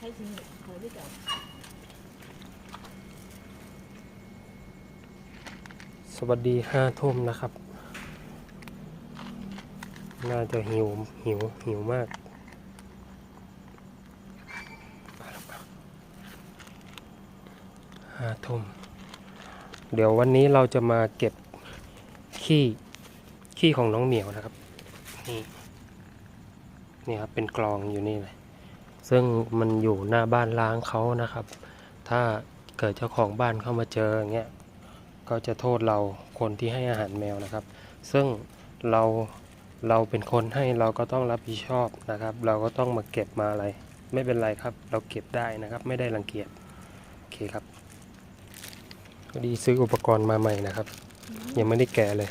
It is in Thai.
开始和呢个 สวัสดีห้าทุ่มนะครับ น่าจะหิวหิวหิวมาก ห้าทุ่ม เดี๋ยววันนี้เราจะมาเก็บขี้ขี้ของน้องเหมียวนะครับ นี่นี่ครับเป็นกลองอยู่นี่เลย ซึ่งมันอยู่หน้าบ้านล้างเขานะครับ ถ้าเกิดเจ้าของบ้านเข้ามาเจออย่างเงี้ยก็จะโทษเราคนที่ให้อาหารแมวนะครับ ซึ่งเราเราเป็นคนให้เราก็ต้องรับผิดชอบนะครับ เราก็ต้องมาเก็บมาอะไร ไม่เป็นไรครับ เราเก็บได้นะครับ ไม่ได้รังเกียจโอเคครับพอดีซื้ออุปกรณ์มาใหม่นะครับ ยังไม่ได้แกะเลย